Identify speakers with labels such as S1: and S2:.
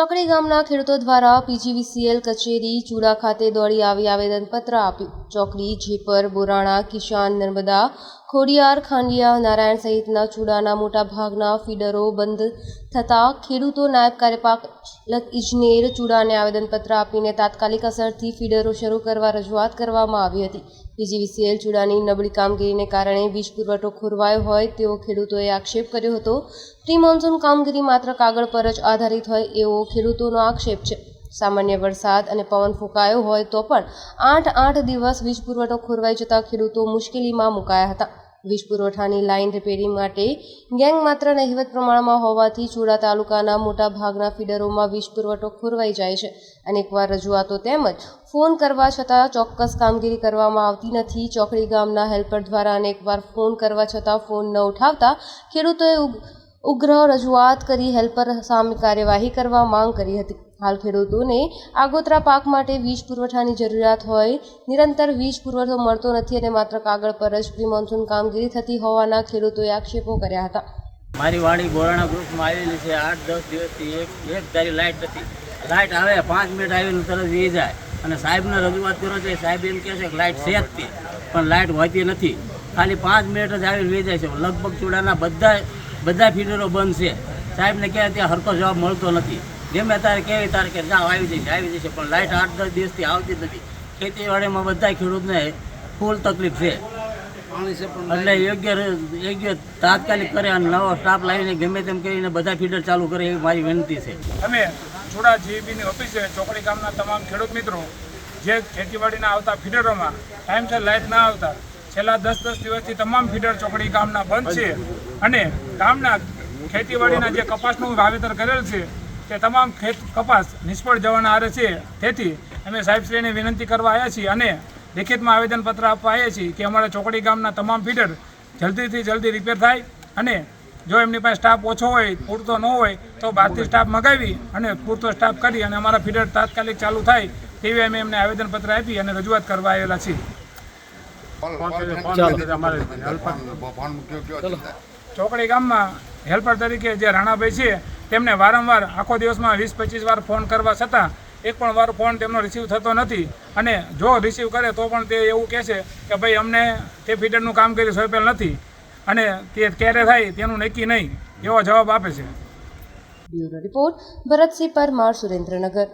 S1: ચોકડી ગામના ખેડૂતો દ્વારા પીજીવીસીએલ કચેરી ચૂડા ખાતે દોડી આવી આવેદનપત્ર આપ્યું. ચોકડી જેપર બોરાણા, કિશાન, નર્મદા, ખોડિયાર, ખાંડિયા, નારાયણ સહિતના ચૂડાના મોટા ભાગના ફીડરો બંધ થતાં ખેડૂતો નાયબ કાર્યપાલક ઇજનેર ચૂડાને આવેદનપત્ર આપીને તાત્કાલિક અસરથી ફીડરો શરૂ કરવા રજૂઆત કરવામાં આવી હતી. પીજીવીસીએલ ચૂડાની નબળી કામગીરીને કારણે વીજ પુરવઠો ખોરવાયો હોય તેવો ખેડૂતોએ આક્ષેપ કર્યો હતો. પ્રી મોન્સૂન કામગીરી માત્ર કાગળ પર જ આધારિત હોય એવો ખેડૂતોનો આક્ષેપ છે. સામાન્ય વરસાદ અને પવન ફૂંકાયો હોય તો પણ આઠ આઠ દિવસ વીજ પુરવઠો ખોરવાઈ જતાં ખેડૂતો મુશ્કેલીમાં મુકાયા હતા. વીજ પુરવઠાની લાઇન રિપેરિંગ માટે ગેંગ માત્ર નહિવત પ્રમાણમાં હોવાથી ચૂડા તાલુકાના મોટા ભાગના ફીડરોમાં વીજ પુરવઠો ખોરવાઈ જાય છે. અનેકવાર રજૂઆતો તેમજ ફોન કરવા છતાં ચોક્કસ કામગીરી કરવામાં આવતી નથી. ચોકડી ગામના હેલ્પર દ્વારા અનેકવાર ફોન કરવા છતાં ફોન ન ઉઠાવતા ખેડૂતોએ ઉગ- ઉગ્ર રજૂઆત કરી હેલ્પર સામે કાર્યવાહી કરવા માંગ કરી હતી. હાલ ખેડૂતોને આગોતરા પાક માટે વીજ પુરવઠાની જરૂરિયાત હોય, નિરંતર વીજ પુરવઠો મળતો નથી અને માત્ર કાગળ પર જ પ્રી મોન્સૂન કામગીરી થતી હોવાના ખેડૂતોએ આક્ષેપો કર્યા હતા.
S2: મારી વાડી બોરાણા ગ્રુપમાં આવેલી છે. આઠ, દસ દિવસથી એક એક તારી લાઇટ નથી. લાઇટ આવે, પાંચ મિનિટ આવીને તરત વી જાય. અને સાહેબને રજૂઆત કરો છે સાહેબ એમ કહે છે કે લાઇટ છે જ તે, પણ લાઇટ હોતી નથી. ખાલી પાંચ મિનિટ જ આવીને વી જાય છે. લગભગ ચૂડાના બધા બધા ફીડરો બંધ છે. સાહેબને કહે ત્યાં હરકો જવાબ મળતો નથી. જેમ તારે કહેવી તારે કે જાઓ આવી જશે આવી જશે પણ લાઇટ આઠ દસ દિવસથી આવતી જ નથી. ખેતીવાડીમાં બધા ખેડૂતને ફૂલ તકલીફ છે. એટલે યોગ્ય યોગ્ય તાત્કાલિક કરે અને નવો સ્ટાફ લાવીને ગમે તેમ કરીને બધા ફીડર ચાલુ કરે એવી મારી વિનંતી છે.
S3: અમે ચૂડા જીબીની ઓફિસે ચોકડી ગામના તમામ ખેડૂત મિત્રો જે ખેતીવાડીના આવતા ફીડરોમાં ટાઈમસર લાઇટ ના આવતા છેલ્લા દસ દસ દિવસથી તમામ ફીડર ચોકડી ગામના બંધ છે. અને ગામના ખેતીવાડીના જે કપાસનું વાવેતર કરેલ છે તે તમામ ખેત કપાસ નિષ્ફળ જવાના આરે છે. તેથી અમે સાહેબશ્રીને વિનંતી કરવા આવ્યા છીએ અને લેખિતમાં આવેદનપત્ર આપવા આવ્યા છીએ કે અમારા ચોકડી ગામના તમામ ફીડર જલ્દીથી જલ્દી રિપેર થાય અને જો એમની પાસે સ્ટાફ ઓછો હોય પૂરતો ન હોય તો બહારથી સ્ટાફ મગાવી અને પૂરતો સ્ટાફ કરી અને અમારા ફીડર તાત્કાલિક ચાલુ થાય તેવી અમે એમને આવેદનપત્ર આપી અને રજૂઆત કરવા આવેલા છીએ. ચોકડી ગામમાં હેલ્પર તરીકે જે રાણાભાઈ છે, તેમને વારંવાર આખો દિવસમાં વીસ, પચીસ વાર ફોન કરવા છતાં એક પણ વાર ફોન તેમનો રિસીવ થતો નથી. અને જો રિસીવ કરે તો પણ તે એવું કહે છે કે ભાઈ, અમને તે ફીડરનું કામ કરી સોંપેલ નથી. અને તે ક્યારે થાય તેનું નક્કી નહીં, એવો જવાબ આપે છે.
S1: Bureau report, Bharatsinh Parmar, Surendranagar.